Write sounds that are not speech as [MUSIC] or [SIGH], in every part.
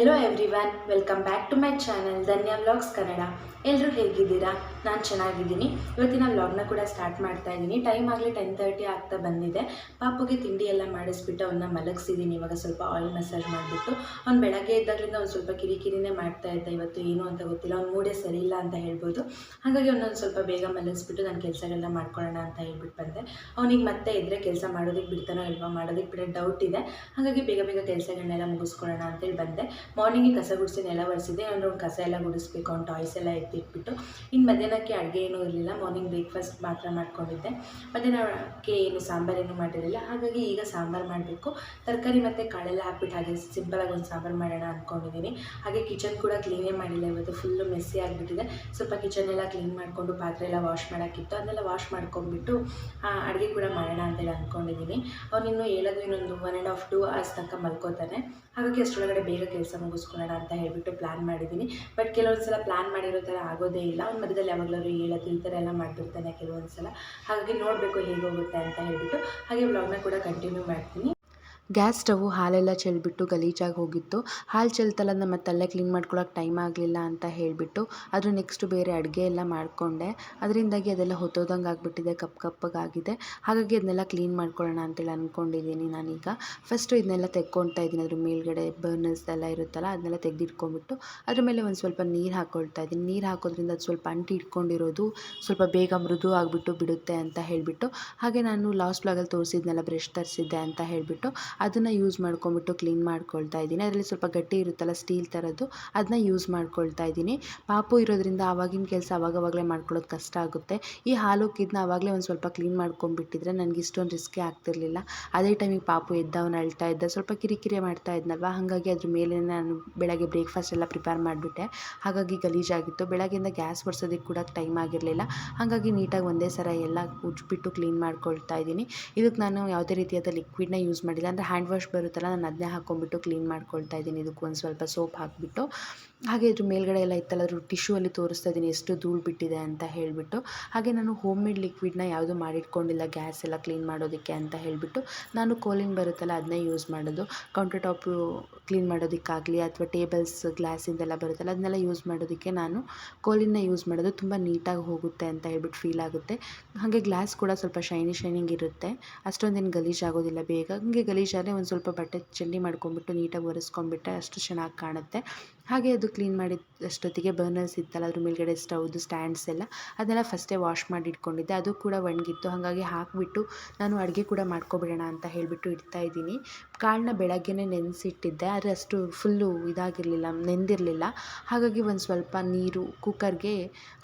hello welcome back to my channel Dhanya vlogs Kannada ಎಲ್ಲರೂ ಹೇಗಿದ್ದೀರಾ? ನಾನು ಚೆನ್ನಾಗಿದ್ದೀನಿ. ಇವತ್ತಿನ ವ್ಲಾಗ್ನ ಕೂಡ ಸ್ಟಾರ್ಟ್ ಮಾಡ್ತಾ ಇದ್ದೀನಿ. ಟೈಮ್ ಆಗಲಿ ಟೆನ್ ತರ್ಟಿ ಆಗ್ತಾ ಬಂದಿದೆ. ಪಾಪುಗೆ ತಿಂಡಿ ಎಲ್ಲ ಮಾಡಿಸ್ಬಿಟ್ಟು ಅವನ್ನ ಮಲಗಿಸಿದ್ದೀನಿ ಇವಾಗ ಸ್ವಲ್ಪ ಆಯಿಲ್ ಮಸಾಜ್ ಮಾಡಿಬಿಟ್ಟು ಅವ್ನು ಬೆಳಗ್ಗೆ ಇದ್ದಾಗಲಿಂದ ಒಂದು ಸ್ವಲ್ಪ ಕಿರಿಕಿರಿನೇ ಮಾಡ್ತಾ ಇದ್ದ. ಇವತ್ತು ಏನು ಅಂತ ಗೊತ್ತಿಲ್ಲ. ಅವ್ನು ಮೂಡೇ ಸರಿ ಇಲ್ಲ ಅಂತ ಹೇಳ್ಬೋದು. ಹಾಗಾಗಿ ಅವನೊಂದು ಸ್ವಲ್ಪ ಬೇಗ ಮಲಗಿಸ್ಬಿಟ್ಟು ನಾನು ಕೆಲಸಗಳನ್ನ ಮಾಡ್ಕೊಳ್ಳೋಣ ಅಂತ ಹೇಳ್ಬಿಟ್ಟು ಬಂದೆ. ಅವನಿಗೆ ಮತ್ತೆ ಇದ್ದರೆ ಕೆಲಸ ಮಾಡೋದಕ್ಕೆ ಬಿಡ್ತಾನೋ ಇಲ್ವಾ ಮಾಡೋದಕ್ಕೆ ಬಿಡೋ ಡೌಟ್ ಇದೆ. ಹಾಗಾಗಿ ಬೇಗ ಬೇಗ ಕೆಲಸಗಳನ್ನೆಲ್ಲ ಮುಗಿಸ್ಕೊಳ್ಳೋಣ ಅಂತೇಳಿ ಬಂದೆ. ಮಾರ್ನಿಂಗಿಗೆ ಕಸ ಗುಡಿಸಿ ನೆಲ ಒರೆಸಿದೆ ನಾನು ಕಸ ಎಲ್ಲ ಗುಡಿಸ್ಬೇಕು, ಅವ್ನು ಟಾಯ್ಸ್ ಎಲ್ಲ ಎತ್ತಿಟ್ಬಿಟ್ಟು. ಇನ್ನು ಮಧ್ಯಾಹ್ನಕ್ಕೆ ಅಡುಗೆ ಏನೂ ಇರಲಿಲ್ಲ ಮಾರ್ನಿಂಗ್ ಬ್ರೇಕ್ಫಾಸ್ಟ್ ಮಾತ್ರ ಮಾಡ್ಕೊಂಡಿದ್ದೆ. ಮಧ್ಯಾಹ್ನಕ್ಕೆ ಏನು ಸಾಂಬಾರೇನು ಮಾಡಿರಲಿಲ್ಲ, ಹಾಗಾಗಿ ಈಗ ಸಾಂಬಾರು ಮಾಡಬೇಕು. ತರಕಾರಿ ಮತ್ತು ಕಾಳೆಲ್ಲ ಹಾಕ್ಬಿಟ್ಟು ಹಾಗೆ ಸಿಂಪಲಾಗಿ ಒಂದು ಸಾಂಬಾರು ಮಾಡೋಣ ಅಂದ್ಕೊಂಡಿದ್ದೀನಿ ಹಾಗೆ ಕಿಚನ್ ಕೂಡ ಕ್ಲೀನೇ ಮಾಡಿಲ್ಲ ಇವತ್ತು ಫುಲ್ಲು ಮೆಸ್ಸಿ ಆಗಿಬಿಟ್ಟಿದೆ. ಸ್ವಲ್ಪ ಕಿಚನ್ ಎಲ್ಲ ಕ್ಲೀನ್ ಮಾಡಿಕೊಂಡು ಪಾತ್ರೆ ಎಲ್ಲ ವಾಶ್ ಮಾಡೋಕ್ಕಿತ್ತು ಅದನ್ನೆಲ್ಲ ವಾಶ್ ಮಾಡ್ಕೊಂಡ್ಬಿಟ್ಟು ಅಡುಗೆ ಕೂಡ ಮಾಡೋಣ ಅಂತೇಳಿ ಅಂದ್ಕೊಂಡಿದ್ದೀನಿ ಅವನಿನ್ನು ಹೇಳೋದು ಇನ್ನೊಂದು one and half to hours ತನಕ ಮಲ್ಕೋತಾನೆ. ಹಾಗಾಗಿ ಅಷ್ಟರೊಳಗಡೆ ಬೇಗ ಕೆಲಸ ಮುಗಿಸ್ಕೊಳ್ಳೋಣ ಅಂತ ಹೇಳಿಬಿಟ್ಟು ಪ್ಲ್ಯಾನ್ ಮಾಡಿದ್ದೀನಿ. ಬಟ್ ಕೆಲವೊಂದು ಸಲ ಪ್ಲ್ಯಾನ್ ಮಾಡಿರೋ ಥರ ಆಗೋದೇ ಇಲ್ಲ. ಅವ್ನ ಮಧ್ಯದಲ್ಲಿ ಯಾವಾಗಲಾದ್ರು ಹೇಳೋದು ಈ ಥರ ಎಲ್ಲ ಮಾಡಿಬಿಡ್ತಾನೆ ಕೆಲವೊಂದು ಸಲ. ಹಾಗಾಗಿ ನೋಡಬೇಕು ಹೇಗೆ ಹೋಗುತ್ತೆ ಅಂತ ಹೇಳಿಬಿಟ್ಟು ಹಾಗೆ ವ್ಲಾಗ್ನ ಕೂಡ ಕಂಟಿನ್ಯೂ ಮಾಡ್ತೀನಿ. ಗ್ಯಾಸ್ ಸ್ಟವ್ ಹಾಲೆಲ್ಲ ಚೆಲ್ಬಿಟ್ಟು ಗಲೀಜಾಗಿ ಹೋಗಿತ್ತು. ಹಾಲು ಚೆಲ್ತಲ್ಲ, ನಮ್ಮ ತಲೆ ಕ್ಲೀನ್ ಮಾಡ್ಕೊಳಕ್ಕೆ ಟೈಮ್ ಆಗಲಿಲ್ಲ ಅಂತ ಹೇಳಿಬಿಟ್ಟು ಅದ್ರ ನೆಕ್ಸ್ಟ್ ಬೇರೆ ಅಡುಗೆ ಎಲ್ಲ ಮಾಡಿಕೊಂಡೆ. ಅದರಿಂದಾಗಿ ಅದೆಲ್ಲ ಹೊತ್ತೋದಂಗೆ ಆಗಿಬಿಟ್ಟಿದೆ, ಕಪ್ ಕಪ್ಪಗಾಗಿದೆ ಹಾಗಾಗಿ ಅದನ್ನೆಲ್ಲ ಕ್ಲೀನ್ ಮಾಡ್ಕೊಳ್ಳೋಣ ಅಂತೇಳಿ ಅಂದ್ಕೊಂಡಿದ್ದೀನಿ ನಾನೀಗ. ಫಸ್ಟು ಇದನ್ನೆಲ್ಲ ತೆಕ್ಕೊಳ್ತಾ ಇದ್ದೀನಿ. ಅದ್ರ ಮೇಲ್ಗಡೆ ಬರ್ನರ್ಸ್ ಎಲ್ಲ ಇರುತ್ತಲ್ಲ ಅದನ್ನೆಲ್ಲ ತೆಗೆದಿಟ್ಕೊಂಡ್ಬಿಟ್ಟು ಅದ್ರ ಮೇಲೆ ಒಂದು ಸ್ವಲ್ಪ ನೀರು ಹಾಕ್ಕೊಳ್ತಾ ಇದ್ದೀನಿ. ನೀರು ಹಾಕೋದ್ರಿಂದ ಅದು ಸ್ವಲ್ಪ ಅಂಟಿ ಇಟ್ಕೊಂಡಿರೋದು, ಸ್ವಲ್ಪ ಬೇಗ ಮೃದು ಆಗಿಬಿಟ್ಟು ಬಿಡುತ್ತೆ ಅಂತ ಹೇಳಿಬಿಟ್ಟು, ಹಾಗೆ ನಾನು ಲಾಸ್ಟ್ ಬ್ಲಾಗಲ್ಲಿ ತೋರಿಸಿದ್ನೆಲ್ಲ ಬ್ರಷ್ ತರಿಸಿದ್ದೆ ಅಂತ ಹೇಳಿಬಿಟ್ಟು ಅದನ್ನು ಯೂಸ್ ಮಾಡ್ಕೊಂಬಿಟ್ಟು ಕ್ಲೀನ್ ಮಾಡ್ಕೊಳ್ತಾ ಇದ್ದೀನಿ. ಅದರಲ್ಲಿ ಸ್ವಲ್ಪ ಗಟ್ಟಿ ಇರುತ್ತಲ್ಲ ಸ್ಟೀಲ್ ಥರದ್ದು ಅದನ್ನ ಯೂಸ್ ಮಾಡ್ಕೊಳ್ತಾ ಇದ್ದೀನಿ. ಪಾಪು ಇರೋದ್ರಿಂದ ಆವಾಗಿನ ಕೆಲಸ ಅವಾಗವಾಗಲೇ ಮಾಡ್ಕೊಳ್ಳೋದು ಕಷ್ಟ ಆಗುತ್ತೆ. ಈ ಹಾಲು ಕಿದ್ನ ಆವಾಗಲೇ ಒಂದು ಸ್ವಲ್ಪ ಕ್ಲೀನ್ ಮಾಡ್ಕೊಂಡ್ಬಿಟ್ಟಿದ್ರೆ ನನಗೆ ಇಷ್ಟೊಂದು ರಿಸ್ಕೇ ಆಗ್ತಿರಲಿಲ್ಲ. ಅದೇ ಟೈಮಿಗೆ ಪಾಪು ಎದ್ದ, ಅವನು ಅಳ್ತಾ ಇದ್ದ, ಸ್ವಲ್ಪ ಕಿರಿಕಿರಿ ಮಾಡ್ತಾ ಇದ್ನಲ್ವ? ಹಾಗಾಗಿ ಅದ್ರ ಮೇಲೆ ನಾನು ಬೆಳಗ್ಗೆ ಬ್ರೇಕ್ಫಾಸ್ಟ್ ಎಲ್ಲ ಪ್ರಿಪೇರ್ ಮಾಡಿಬಿಟ್ಟೆ. ಹಾಗಾಗಿ ಗಲೀಜಾಗಿತ್ತು. ಬೆಳಗ್ಗೆಯಿಂದ ಗ್ಯಾಸ್ ಬರ್ಸೋದಕ್ಕೆ ಕೂಡ ಟೈಮ್ ಆಗಿರಲಿಲ್ಲ. ಹಾಗಾಗಿ ನೀಟಾಗಿ ಒಂದೇ ಸರ ಎಲ್ಲ ಉಜ್ಬಿಟ್ಟು ಕ್ಲೀನ್ ಮಾಡ್ಕೊಳ್ತಾ ಇದ್ದೀನಿ. ಇದಕ್ಕೆ ನಾನು ಯಾವುದೇ ರೀತಿಯಾದ ಲಿಕ್ವಿಡ್ನ ಯೂಸ್ ಮಾಡಿಲ್ಲ. ಅಂದರೆ ಹ್ಯಾಂಡ್ ವಾಶ್ ಬರುತ್ತಲ್ಲ ನಾನು ಅದನ್ನೇ ಹಾಕ್ಕೊಂಬಿಟ್ಟು ಕ್ಲೀನ್ ಮಾಡ್ಕೊಳ್ತಾ ಇದ್ದೀನಿ. ಇದಕ್ಕೆ ಒಂದು ಸ್ವಲ್ಪ ಸೋಪ್ ಹಾಕಿಬಿಟ್ಟು ಹಾಗೆ ಇದ್ರ ಮೇಲ್ಗಡೆ ಎಲ್ಲ ಇತ್ತಲ್ಲ, ಅದ್ರ ಟಿಶ್ಯೂ ಅಲ್ಲಿ ತೋರಿಸ್ತಾ ಇದ್ದೀನಿ, ಎಷ್ಟು ಧೂಳು ಬಿಟ್ಟಿದೆ ಅಂತ ಹೇಳಿಬಿಟ್ಟು. ಹಾಗೆ ನಾನು ಹೋಮ್ ಮೇಡ್ ಲಿಕ್ವಿಡ್ನ ಯಾವುದು ಮಾಡಿಟ್ಕೊಂಡಿಲ್ಲ ಗ್ಯಾಸ್ ಎಲ್ಲ ಕ್ಲೀನ್ ಮಾಡೋದಕ್ಕೆ ಅಂತ ಹೇಳಿಬಿಟ್ಟು ನಾನು ಕೋಲಿನ್ ಬರುತ್ತಲ್ಲ ಅದನ್ನೇ ಯೂಸ್ ಮಾಡೋದು. ಕೌಂಟರ್ ಟಾಪು ಕ್ಲೀನ್ ಮಾಡೋದಕ್ಕಾಗಲಿ ಅಥವಾ ಟೇಬಲ್ಸ್ ಗ್ಲಾಸಿಂದೆಲ್ಲ ಬರುತ್ತಲ್ಲ ಅದನ್ನೆಲ್ಲ ಯೂಸ್ ಮಾಡೋದಕ್ಕೆ ನಾನು ಕೋಲಿನ ಯೂಸ್ ಮಾಡೋದು ತುಂಬ ನೀಟಾಗಿ ಹೋಗುತ್ತೆ ಅಂತ ಹೇಳ್ಬಿಟ್ಟು ಫೀಲ್ ಆಗುತ್ತೆ. ಹಾಗೆ ಗ್ಲಾಸ್ ಕೂಡ ಸ್ವಲ್ಪ ಶೈನಿ ಶೈನಿಂಗ್ ಇರುತ್ತೆ. ಅಷ್ಟೊಂದೇನು ಗಲೀಜ್ ಆಗೋದಿಲ್ಲ ಬೇಗ. ಹಾಗೆ ಗಲೀಜಾದರೆ ಒಂದು ಸ್ವಲ್ಪ ಬಟ್ಟೆ ಚಂಡಿ ಮಾಡ್ಕೊಂಬಿಟ್ಟು ನೀಟಾಗಿ ಒರೆಸ್ಕೊಂಡ್ಬಿಟ್ರೆ ಅಷ್ಟು ಚೆನ್ನಾಗಿ ಕಾಣುತ್ತೆ. ಹಾಗೆ ಅದು ಕ್ಲೀನ್ ಮಾಡಿದ ಅಷ್ಟೊತ್ತಿಗೆ ಬರ್ನರ್ಸ್ ಇತ್ತಲ್ಲ, ಅದ್ರ ಮೇಲ್ಗಡೆ ಸ್ಟೌದು ಸ್ಟ್ಯಾಂಡ್ಸ್ ಎಲ್ಲ, ಅದನ್ನೆಲ್ಲ ಫಸ್ಟೇ ವಾಶ್ ಮಾಡಿ ಇಟ್ಕೊಂಡಿದ್ದೆ ಅದು ಕೂಡ ಒಣಗಿತ್ತು. ಹಾಗಾಗಿ ಹಾಕಿಬಿಟ್ಟು ನಾನು ಅಡುಗೆ ಕೂಡ ಮಾಡ್ಕೊಬಿಡೋಣ ಅಂತ ಹೇಳಿಬಿಟ್ಟು ಇಡ್ತಾ ಇದ್ದೀನಿ. ಕಾಳನ್ನ ಬೆಳಗ್ಗೆನೇ ನೆನೆಸಿಟ್ಟಿದ್ದೆ. ಆದರೆ ಅಷ್ಟು ಫುಲ್ಲು ಇದಾಗಿರಲಿಲ್ಲ, ನೆಂದಿರಲಿಲ್ಲ. ಹಾಗಾಗಿ ಒಂದು ಸ್ವಲ್ಪ ನೀರು ಕುಕ್ಕರ್ಗೆ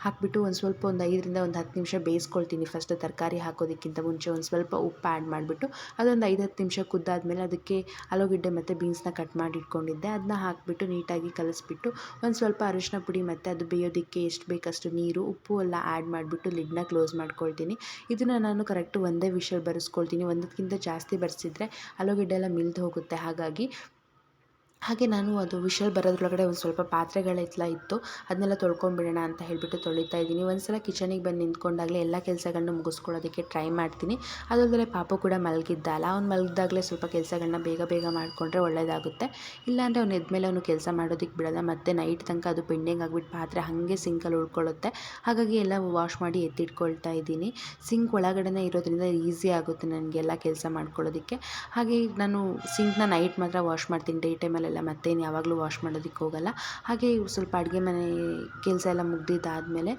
ಹಾಕಿಬಿಟ್ಟು ಒಂದು ಸ್ವಲ್ಪ ಒಂದು ಐದರಿಂದ ಒಂದು ಹತ್ತು ನಿಮಿಷ ಬೇಯಿಸ್ಕೊಳ್ತೀನಿ. ಫಸ್ಟ್ ತರಕಾರಿ ಹಾಕೋದಕ್ಕಿಂತ ಮುಂಚೆ ಒಂದು ಸ್ವಲ್ಪ ಉಪ್ಪು ಆ್ಯಡ್ ಮಾಡಿಬಿಟ್ಟು, ಅದೊಂದು ಐದು ಹತ್ತು ನಿಮಿಷ ಕುದ್ದಾದಮೇಲೆ ಅದಕ್ಕೆ ಆಲೂಗಡ್ಡೆ ಮತ್ತು ಬೀನ್ಸ್ನ ಕಟ್ ಮಾಡಿ ಇಟ್ಕೊಂಡಿದ್ದೆ ಅದನ್ನ ಹಾಕಿಬಿಟ್ಟು ನೀಟಾಗಿ ಕಲಿಸ್ಬಿಟ್ಟು ಒಂದು ಸ್ವಲ್ಪ ಅರಿಶಿನ ಪುಡಿ ಮತ್ತು ಅದು ಬೇಯೋದಕ್ಕೆ ಎಷ್ಟು ಬೇಕಷ್ಟು ನೀರು, ಉಪ್ಪು ಎಲ್ಲ ಆ್ಯಡ್ ಮಾಡಿಬಿಟ್ಟು ಲಿಡ್ನ ಕ್ಲೋಸ್ ಮಾಡ್ಕೊಳ್ತೀನಿ. ಇದನ್ನು ನಾನು ಕರೆಕ್ಟ್ ಒಂದೇ ವಿಷಲ್ ಬರೆಸ್ಕೊಳ್ತೀನಿ. ಒಂದಕ್ಕಿಂತ ಜಾಸ್ತಿ ಬರೆಸಿದ್ರೆ ಆಲೂಗಡ್ಡೆ ಎಲ್ಲ ಮಿಲ್ದು ಹೋಗುತ್ತೆ. ಹಾಗಾಗಿ ಹಾಗೆ ನಾನು ಅದು ವಿಷಲ್ ಬರೋದ್ರೊಳಗಡೆ ಒಂದು ಸ್ವಲ್ಪ ಪಾತ್ರೆಗಳೆಲ್ಲ ಇತ್ತು ಅದನ್ನೆಲ್ಲ ತೊಳ್ಕೊಂಬಿಡೋಣ ಅಂತ ಹೇಳಿಬಿಟ್ಟು ತೊಳಿತಾ ಇದ್ದೀನಿ. ಒಂದು ಸಲ ಕಿಚನಿಗೆ ಬಂದು ನಿಂತ್ಕೊಂಡಾಗಲೇ ಎಲ್ಲ ಕೆಲಸಗಳನ್ನ ಮುಗಿಸ್ಕೊಳ್ಳೋದಕ್ಕೆ ಟ್ರೈ ಮಾಡ್ತೀನಿ. ಅದಲ್ಲದೆ ಪಾಪು ಕೂಡ ಮಲಗಿದ್ದಲ್ಲ, ಅವ್ನು ಮಲಗಿದಾಗಲೇ ಸ್ವಲ್ಪ ಕೆಲಸಗಳನ್ನ ಬೇಗ ಬೇಗ ಮಾಡಿಕೊಂಡ್ರೆ ಒಳ್ಳೆಯದಾಗುತ್ತೆ ಇಲ್ಲಾಂದರೆ ಅವ್ನು ಎದ್ಮೇಲೆ ಅವನು ಕೆಲಸ ಮಾಡೋದಕ್ಕೆ ಬಿಡೋಲ್ಲ, ಮತ್ತು ನೈಟ್ ತನಕ ಅದು ಪೆಂಡಿಂಗ್ ಆಗಿಬಿಟ್ಟು ಪಾತ್ರೆ ಹಾಗೆ ಸಿಂಕಲ್ಲಿ ಉಳ್ಕೊಳ್ಳುತ್ತೆ. ಹಾಗಾಗಿ ಎಲ್ಲ ವಾಶ್ ಮಾಡಿ ಎತ್ತಿಟ್ಕೊಳ್ತಾ ಇದ್ದೀನಿ. ಸಿಂಕ್ ಒಳಗಡೆನೇ ಇರೋದ್ರಿಂದ ಈಸಿ ಆಗುತ್ತೆ ನನಗೆಲ್ಲ ಕೆಲಸ ಮಾಡ್ಕೊಳ್ಳೋದಕ್ಕೆ. ಹಾಗೆ ನಾನು ಸಿಂಕ್ನ ನೈಟ್ ಮಾತ್ರ ವಾಶ್ ಮಾಡ್ತೀನಿ, ಡೇ ಟೈಮಲ್ಲೆಲ್ಲ ಮತ್ತೇನು ಯಾವಾಗಲೂ ವಾಶ್ ಮಾಡೋದಕ್ಕೆ ಹೋಗಲ್ಲ. ಹಾಗೆ ಸ್ವಲ್ಪ ಅಡುಗೆ ಮನೆ ಕೆಲಸ ಎಲ್ಲ ಮುಗ್ದಿದ್ದಾದಮೇಲೆ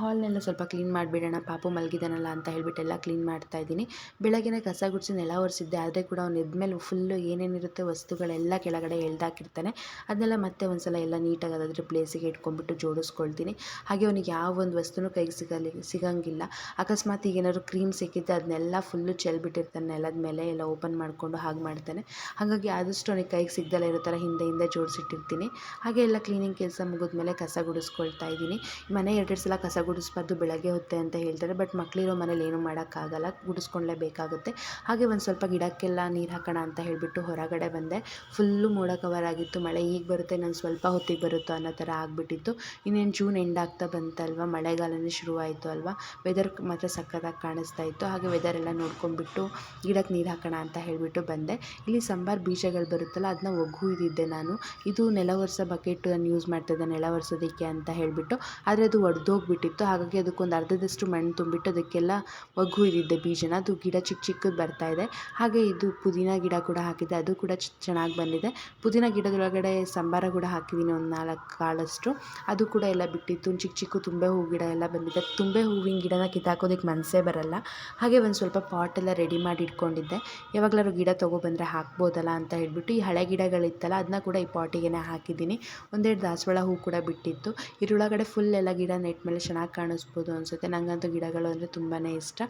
ಹಾಲ್ನೆಲ್ಲ ಸ್ವಲ್ಪ ಕ್ಲೀನ್ ಮಾಡಿಬಿಡೋಣ, ಪಾಪು ಮಲಗಿದಾನಲ್ಲ ಅಂತ ಹೇಳ್ಬಿಟ್ಟು ಎಲ್ಲ ಕ್ಲೀನ್ ಮಾಡ್ತಾ ಇದ್ದೀನಿ. ಬೆಳಗ್ಗೆನೇ ಕಸ ಗುಡಿಸಿ ನೆಲ ಒರೆಸಿದ್ದೆ, ಆದರೆ ಕೂಡ ಅವ್ನು ಎದ್ಮೇಲೆ ಫುಲ್ಲು ಏನೇನಿರುತ್ತೆ ವಸ್ತುಗಳೆಲ್ಲ ಕೆಳಗಡೆ ಎಳ್ದಾಕಿರ್ತಾನೆ. ಅದನ್ನೆಲ್ಲ ಮತ್ತೆ ಒಂದು ಸಲ ಎಲ್ಲ ನೀಟಾಗಿ ಅದಾದರೆ ಪ್ಲೇಸಿಗೆ ಇಟ್ಕೊಂಡ್ಬಿಟ್ಟು ಜೋಡಿಸ್ಕೊಳ್ತೀನಿ. ಹಾಗೆ ಅವನಿಗೆ ಯಾವ ಒಂದು ವಸ್ತುನೂ ಕೈಗೆ ಸಿಗಲಿ, ಸಿಗಂಗಿಲ್ಲ. ಅಕಸ್ಮಾತ್ ಈಗ ಏನಾದ್ರು ಕ್ರೀಮ್ ಸಿಕ್ಕಿದ್ದೆ ಅದನ್ನೆಲ್ಲ ಫುಲ್ಲು ಚೆಲ್ಬಿಟ್ಟಿರ್ತಾನೆ ನೆಲದ ಮೇಲೆ, ಎಲ್ಲ ಓಪನ್ ಮಾಡಿಕೊಂಡು ಹಾಗೆ ಮಾಡ್ತಾನೆ. ಹಾಗಾಗಿ ಆದಷ್ಟು ಅವನಿಗೆ ಕೈಗೆ ಸಿಗ್ದಲ್ಲ ಇರೋ ಥರ ಹಿಂದೆ ಹಿಂದೆ ಜೋಡಿಸಿಟ್ಟಿರ್ತೀನಿ. ಹಾಗೆ ಎಲ್ಲ ಕ್ಲೀನಿಂಗ್ ಕೆಲಸ ಮುಗಿದ್ಮೇಲೆ ಕಸ ಗುಡಿಸ್ಕೊಳ್ತಾ ಇದ್ದೀನಿ. ಮನೆ ಎರಡೆರಡು ಸಲ ಕಸ ಗುಡಿಸ್ಬಾರ್ದು, ಬೆಳಗ್ಗೆ ಹೊತ್ತೆ ಅಂತ ಹೇಳ್ತಾರೆ. ಬಟ್ ಮಕ್ಕಳಿರೋ ಮನೇಲಿ ಏನೂ ಮಾಡೋಕ್ಕಾಗಲ್ಲ. ಗುಡಿಸ್ಕೊಳ್ಳೇಬೇಕಾಗುತ್ತೆ ಹಾಗೆ ಒಂದು ಸ್ವಲ್ಪ ಗಿಡಕ್ಕೆಲ್ಲ ನೀರು ಹಾಕೋಣ ಅಂತ ಹೇಳಿಬಿಟ್ಟು ಹೊರಗಡೆ ಬಂದೆ. ಫುಲ್ಲು ಮೋಡ ಕವರ್ ಆಗಿತ್ತು. ಮಳೆ ಈಗ ಬರುತ್ತೆ ನಾನು ಸ್ವಲ್ಪ ಹೊತ್ತಿಗೆ ಬರುತ್ತೋ ಅನ್ನೋ ಥರ ಆಗಿಬಿಟ್ಟಿತ್ತು. ಇನ್ನೇನು ಜೂನ್ ಎಂಡ್ ಆಗ್ತಾ ಬಂತಲ್ವ? ಮಳೆಗಾಲನೇ ಶುರುವಾಯಿತು ಅಲ್ವಾ? ವೆದರ್ ಮಾತ್ರ ಸಕ್ಕತ್ತಾಗಿ ಕಾಣಿಸ್ತಾ ಇತ್ತು. ಹಾಗೆ ವೆದರ್ ಎಲ್ಲ ನೋಡ್ಕೊಂಡ್ಬಿಟ್ಟು ಗಿಡಕ್ಕೆ ನೀರು ಹಾಕೋಣ ಅಂತ ಹೇಳಿಬಿಟ್ಟು ಬಂದೆ. ಇಲ್ಲಿ ಸಾಂಬಾರು ಬೀಜಗಳು ಬರುತ್ತಲ್ಲ ಅದನ್ನ ಒಗ್ಗು ಇದ್ದಿದ್ದೆ ನಾನು. ಇದು ನೆಲ ಬಕೆಟ್ ನಾನು ಯೂಸ್ ಮಾಡ್ತಿದ್ದೆ ನೆಲ ಅಂತ ಹೇಳಿಬಿಟ್ಟು. ಆದರೆ ಅದು ಒಡೆದೋಗ್ಬಿಟ್ಟಿತ್ತು. ಹಾಗಾಗಿ ಅದಕ್ಕೊಂದು ಅರ್ಧದಷ್ಟು ಮಣ್ಣು ತುಂಬಿಟ್ಟು ಅದಕ್ಕೆಲ್ಲ ಮಗು ಇದ್ದಿದ್ದೆ ಬೀಜನ ಅದು ಗಿಡ ಚಿಕ್ಕ ಚಿಕ್ಕದು ಬರ್ತಾ ಇದೆ. ಹಾಗೆ ಇದು ಪುದೀನ ಗಿಡ ಕೂಡ ಹಾಕಿದ್ದೆ ಅದು ಕೂಡ ಚೆನ್ನಾಗಿ ಬಂದಿದೆ. ಪುದೀನ ಗಿಡದೊಳಗಡೆ ಸಂಬಾರ ಕೂಡ ಹಾಕಿದ್ದೀನಿ ಒಂದು ನಾಲ್ಕು ಕಾಳಷ್ಟು. ಅದು ಕೂಡ ಎಲ್ಲ ಬಿಟ್ಟಿತ್ತು. ಚಿಕ್ಕ ಚಿಕ್ಕ ತುಂಬೆ ಹೂ ಗಿಡ ಎಲ್ಲ ಬಂದಿದೆ. ತುಂಬೆ ಹೂವಿನ ಗಿಡನ ಕಿತ್ತಾಕೋದಕ್ಕೆ ಮನಸ್ಸೇ ಬರಲ್ಲ. ಹಾಗೆ ಒಂದು ಸ್ವಲ್ಪ ಪಾಟ್ ಎಲ್ಲ ರೆಡಿ ಮಾಡಿ ಇಟ್ಕೊಂಡಿದ್ದೆ. ಯಾವಾಗಲಾದ್ರು ಗಿಡ ತೊಗೊಬಂದರೆ ಹಾಕ್ಬೋದಲ್ಲ ಅಂತ ಹೇಳ್ಬಿಟ್ಟು ಈ ಹಳೆ ಗಿಡಗಳಿತ್ತಲ್ಲ ಅದನ್ನ ಕೂಡ ಈ ಪಾಟಿಗೆ ಹಾಕಿದ್ದೀನಿ ಒಂದೆರಡು ದಾಸವಾಳ ಹೂ ಕೂಡ ಬಿಟ್ಟಿತ್ತು. ಇದರೊಳಗಡೆ ಫುಲ್ ಎಲ್ಲ ಗಿಡ ನೆಟ್ ಮೇಲೆ ಚೆನ್ನಾಗಿ ಕಾಣಿಸ್ಬೋದು ಅನಿಸುತ್ತೆ. ನನಗಂತೂ ಗಿಡಗಳು ಅಂದರೆ ತುಂಬಾ ಇಷ್ಟ.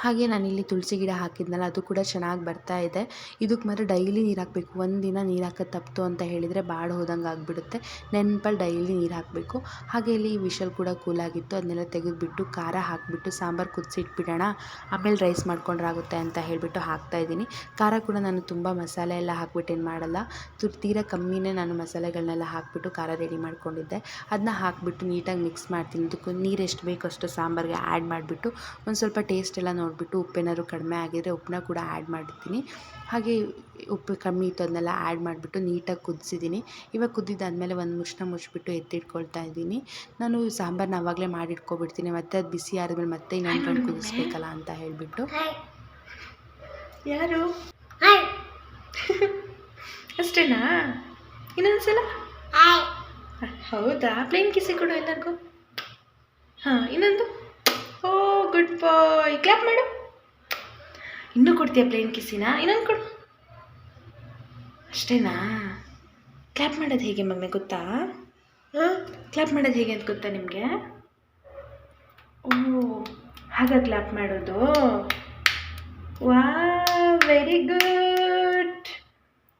ಹಾಗೆ ನಾನಿಲ್ಲಿ ತುಳಸಿ ಗಿಡ ಹಾಕಿದ್ನಲ್ಲ, ಅದು ಕೂಡ ಚೆನ್ನಾಗಿ ಬರ್ತಾ ಇದೆ. ಇದಕ್ಕೆ ಮಾತ್ರ ಡೈಲಿ ನೀರು ಹಾಕಬೇಕು. ಒಂದಿನ ನೀರು ಹಾಕೋದು ತಪ್ಪಿತು ಅಂತ ಹೇಳಿದರೆ ಬಾಡಿ ಹೋದಂಗೆ ಆಗಿಬಿಡುತ್ತೆ. ನೆನಪಲ್ಲಿ ಡೈಲಿ ನೀರು ಹಾಕಬೇಕು. ಹಾಗೆ ಇಲ್ಲಿ ವಿಷಲ್ ಕೂಡ ಕೂಲಾಗಿತ್ತು ಅದನ್ನೆಲ್ಲ ತೆಗೆದುಬಿಟ್ಟು ಖಾರ ಹಾಕಿಬಿಟ್ಟು ಸಾಂಬಾರು ಕುದಿಸಿಟ್ಬಿಡೋಣ ಆಮೇಲೆ ರೈಸ್ ಮಾಡ್ಕೊಂಡ್ರಾಗುತ್ತೆ ಅಂತ ಹೇಳಿಬಿಟ್ಟು ಹಾಕ್ತಾಯಿದ್ದೀನಿ ಖಾರ ಕೂಡ ನಾನು ತುಂಬ ಮಸಾಲೆ ಎಲ್ಲ ಹಾಕ್ಬಿಟ್ಟು ಏನು ಮಾಡಲ್ಲ. ತೀರಾ ಕಮ್ಮಿನೇ ನಾನು ಮಸಾಲೆಗಳನ್ನೆಲ್ಲ ಹಾಕಿಬಿಟ್ಟು ಖಾರ ರೆಡಿ ಮಾಡ್ಕೊಂಡಿದ್ದೆ. ಅದನ್ನ ಹಾಕಿಬಿಟ್ಟು ನೀಟಾಗಿ ಮಿಕ್ಸ್ ಮಾಡ್ತೀನಿ. ಇದಕ್ಕೂ ನೀರು ಎಷ್ಟು ಬೇಕೋ ಅಷ್ಟು ಸಾಂಬಾರಿಗೆ ಆ್ಯಡ್ ಮಾಡಿಬಿಟ್ಟು ಒಂದು ಸ್ವಲ್ಪ ಟೇಸ್ಟ್ ಎಲ್ಲ ನೋಡಿಬಿಟ್ಟು ಉಪ್ಪೇನಾದ್ರು ಕಡಿಮೆ ಆಗಿದ್ರೆ ಉಪ್ಪನ್ನ ಕೂಡ ಆ್ಯಡ್ ಮಾಡಿರ್ತೀನಿ ಹಾಗೆ ಉಪ್ಪು ಕಮ್ಮಿ ಇತ್ತು ಅದನ್ನೆಲ್ಲ ಆ್ಯಡ್ ಮಾಡಿಬಿಟ್ಟು ನೀಟಾಗಿ ಕುದಿಸಿದ್ದೀನಿ. ಇವಾಗ ಕುದ್ದಿದ್ದಾದಮೇಲೆ ಒಂದು ಮುಷ್ಣ ಮುಚ್ಚಿಬಿಟ್ಟು ಎತ್ತಿಟ್ಕೊಳ್ತಾ ಇದ್ದೀನಿ. ನಾನು ಸಾಂಬಾರನ್ನ ಆವಾಗಲೇ ಮಾಡಿಟ್ಕೊಬಿಡ್ತೀನಿ. ಮತ್ತು ಅದು ಬಿಸಿ ಆದಮೇಲೆ ಮತ್ತೆ ಇನ್ನೊಂದು ಕಡೆ ಕುದಿಸ್ಬೇಕಲ್ಲ ಅಂತ ಹೇಳಿಬಿಟ್ಟು. ಯಾರು? [LAUGHS] ಅಷ್ಟೇನಾ? ಇನ್ನೊಂದ್ಸಲ? ಹೌದಾ? ಪ್ಲೇನ್ ಕಿಸಿ ಕೊಡು ಎಲ್ಲರಿಗೂ. ಹಾಂ ಇನ್ನೊಂದು? ಓ ಗುಡ್ ಬಾಯ್ ಕ್ಲಾಪ್ ಮಾಡು ಇನ್ನೂ ಕೊಡ್ತೀಯ ಪ್ಲೇನ್ ಕಿಸಿನ ಇನ್ನೊಂದು ಕೊಡು. ಅಷ್ಟೇನಾ? ಕ್ಲಾಪ್ ಮಾಡೋದು ಹೇಗೆ ಮಮ್ಮಿ, ಗೊತ್ತಾ? ಹಾಂ? ಕ್ಲಾಪ್ ಮಾಡೋದು ಹೇಗೆ ಅಂತ ಗೊತ್ತಾ ನಿಮಗೆ? ಓ, ಹಾಗ ಕ್ಲಾಪ್ ಮಾಡೋದು? ವಾ very good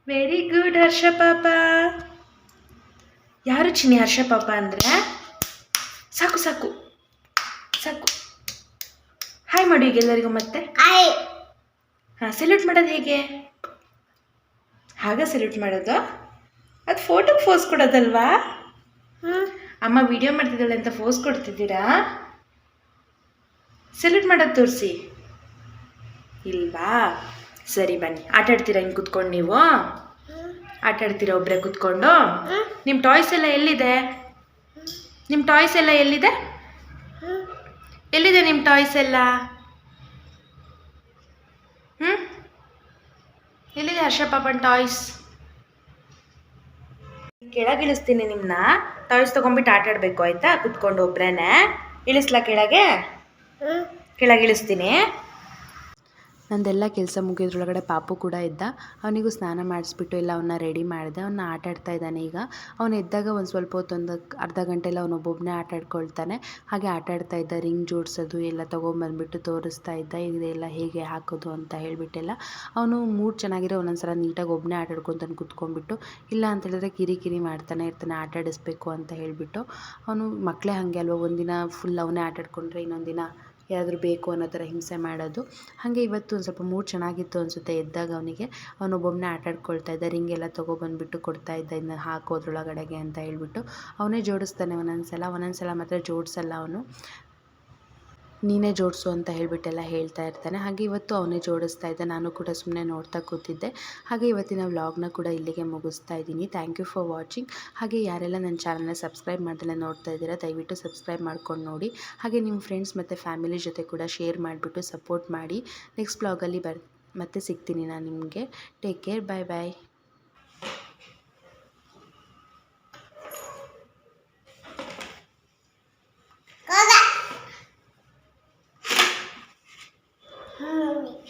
very good Harsha ಪಾಪ. ಯಾರು ಚಿನ್ನಿ ಹರ್ಷ ಪಾಪ ಅಂದರೆ? ಸಾಕು ಸಾಕು. ಸಾಕು. ಹಾಯ್ ಮಾಡಿ ಈಗ ಎಲ್ಲರಿಗೂ ಮತ್ತೆ? ಹಾಯ್ ಹಾಂ ಸೆಲ್ಯೂಟ್ ಮಾಡೋದು ಹೇಗೆ? ಹಾಗೆ ಸೆಲ್ಯೂಟ್ ಮಾಡೋದು? ಅದು ಫೋಟೋಗೆ ಫೋಸ್ ಕೊಡೋದಲ್ವಾ? ಅಮ್ಮ ವಿಡಿಯೋ ಮಾಡ್ತಿದ್ದಾಳೆ ಅಂತ ಫೋಸ್ ಕೊಡ್ತಿದ್ದೀರಾ? ಸೆಲ್ಯೂಟ್ ಮಾಡೋದು ತೋರಿಸಿ. ಇಲ್ವಾ? ಸರಿ ಬನ್ನಿ. ಆಟ ಆಡ್ತೀರಾ ಹಿಂಗೆ ಕುತ್ಕೊಂಡು ನೀವು? ಆಟ ಆಡ್ತೀರಾ ಒಬ್ಬರೇ ಕುತ್ಕೊಂಡು? ನಿಮ್ಮ ಟಾಯ್ಸ್ ಎಲ್ಲ ಎಲ್ಲಿದೆ? ನಿಮ್ಮ ಟಾಯ್ಸ್ ಎಲ್ಲ ಎಲ್ಲಿದೆ? ಎಲ್ಲಿದೆ ನಿಮ್ಮ ಟಾಯ್ಸ್ ಎಲ್ಲ? ಹ್ಞೂ ಎಲ್ಲಿದೆ ಹರ್ಷ ಪಾಪನ್ ಟಾಯ್ಸ್? ಕೆಳಗಿಳಿಸ್ತೀನಿ ನಿಮ್ಮನ್ನ ಟಾಯ್ಸ್ ತೊಗೊಂಬಿಟ್ಟು ಆಟ ಆಡಬೇಕು ಆಯಿತಾ? ಕುತ್ಕೊಂಡು ಒಬ್ರೇನೆ. ಇಳಿಸ್ಲಾ ಕೆಳಗೆ? ಕೆಳಗೆ ಇಳಿಸ್ತೀನಿ ನಂದೆಲ್ಲ ಕೆಲಸ ಮುಗಿದ್ರೊಳಗಡೆ ಪಾಪು ಕೂಡ ಇದ್ದ. ಅವನಿಗೂ ಸ್ನಾನ ಮಾಡಿಸ್ಬಿಟ್ಟು ಎಲ್ಲ ಅವನ್ನ ರೆಡಿ ಮಾಡಿದೆ. ಅವನ್ನ ಆಟ ಆಡ್ತಾ ಇದ್ದಾನೆ ಈಗ. ಅವನು ಎದ್ದಾಗ ಒಂದು ಸ್ವಲ್ಪ ಹೊತ್ತೊಂದು ಅರ್ಧ ಗಂಟೆಲ್ಲ ಅವನು ಒಬ್ಬೊಬ್ಬನೇ ಆಟ ಆಡ್ಕೊಳ್ತಾನೆ. ಹಾಗೆ ಆಟ ಆಡ್ತಾ ಇದ್ದ ರಿಂಗ್ ಜೋಡಿಸೋದು, ಎಲ್ಲ ತೊಗೊಂಬಂದ್ಬಿಟ್ಟು ತೋರಿಸ್ತಾ ಇದ್ದ. ಇದೆಲ್ಲ ಹೇಗೆ ಹಾಕೋದು ಅಂತ ಹೇಳಿಬಿಟ್ಟೆಲ್ಲ. ಅವನು ಮೂಡ್ ಚೆನ್ನಾಗಿರೋ ಒಂದೊಂದ್ಸಲ ನೀಟಾಗಿ ಒಬ್ಬನೇ ಆಟ ಆಡ್ಕೊತಾನೆ ಕುತ್ಕೊಂಡ್ಬಿಟ್ಟು, ಇಲ್ಲ ಅಂತ ಹೇಳಿದ್ರೆ ಕಿರಿಕಿರಿ ಕಿರಿ ಮಾಡ್ತಾನೆ ಇರ್ತಾನೆ, ಆಟ ಆಡಿಸ್ಬೇಕು ಅಂತ ಹೇಳಿಬಿಟ್ಟು. ಅವನು ಮಕ್ಕಳೇ ಹಾಗೆ ಅಲ್ವ? ಒಂದಿನ ಫುಲ್ ಅವನೇ ಆಟಾಡ್ಕೊಂಡ್ರೆ ಇನ್ನೊಂದಿನ ಇನ್ನೊಂದು ದಿನ ಯಾರಾದರೂ ಬೇಕು ಅನ್ನೋ ಥರ ಹಿಂಸೆ ಮಾಡೋದು. ಹಾಗೆ ಇವತ್ತು ಒಂದು ಸ್ವಲ್ಪ ಮೂಡ್ ಚೆನ್ನಾಗಿತ್ತು ಅನಿಸುತ್ತೆ ಎದ್ದಾಗ ಅವನಿಗೆ. ಅವನೊಬ್ಬೊಬ್ಬನೇ ಆಟ ಆಡ್ಕೊಳ್ತಾ ಇದ್ದ ರಿಂಗ್ ಎಲ್ಲ ತೊಗೊಬಂದ್ಬಿಟ್ಟು ಕೊಡ್ತಾ ಇದ್ದ ಇನ್ನು ಹಾಕೋದ್ರೊಳಗಡೆಗೆ ಅಂತ ಹೇಳ್ಬಿಟ್ಟು. ಅವನೇ ಜೋಡಿಸ್ತಾನೆ ಒಂದೊಂದು ಸಲ ಒಂದೊಂದು ಸಲ ಮಾತ್ರ ಜೋಡಿಸಲ್ಲ ಅವನು. ನೀನೇ ಜೋಡಿಸು ಅಂತ ಹೇಳಿಬಿಟ್ಟೆಲ್ಲ ಹೇಳ್ತಾ ಇರ್ತಾನೆ. ಹಾಗೆ ಇವತ್ತು ಅವನೇ ಜೋಡಿಸ್ತಾ ಇದ್ದ. ನಾನು ಕೂಡ ಸುಮ್ಮನೆ ನೋಡ್ತಾ ಕೂತಿದ್ದೆ. ಹಾಗೆ ಇವತ್ತಿನ ವ್ಲಾಗ್ನ ಕೂಡ ಇಲ್ಲಿಗೆ ಮುಗಿಸ್ತಾ ಇದ್ದೀನಿ. ಥ್ಯಾಂಕ್ ಯು ಫಾರ್ ವಾಚಿಂಗ್ ಹಾಗೆ ಯಾರೆಲ್ಲ ನನ್ನ ಚಾನಲ್ನ ಸಬ್ಸ್ಕ್ರೈಬ್ ಮಾಡ್ದಲ್ಲೇ ನೋಡ್ತಾ ಇದ್ದೀರಾ, ದಯವಿಟ್ಟು ಸಬ್ಸ್ಕ್ರೈಬ್ ಮಾಡ್ಕೊಂಡು ನೋಡಿ. ಹಾಗೆ ನಿಮ್ಮ ಫ್ರೆಂಡ್ಸ್ ಮತ್ತು ಫ್ಯಾಮಿಲಿ ಜೊತೆ ಕೂಡ ಶೇರ್ ಮಾಡಿಬಿಟ್ಟು ಸಪೋರ್ಟ್ ಮಾಡಿ. ನೆಕ್ಸ್ಟ್ ಬ್ಲಾಗಲ್ಲಿ ಬರ್, ಮತ್ತೆ ಸಿಗ್ತೀನಿ ನಾನು ನಿಮಗೆ. Take care bye bye Mami.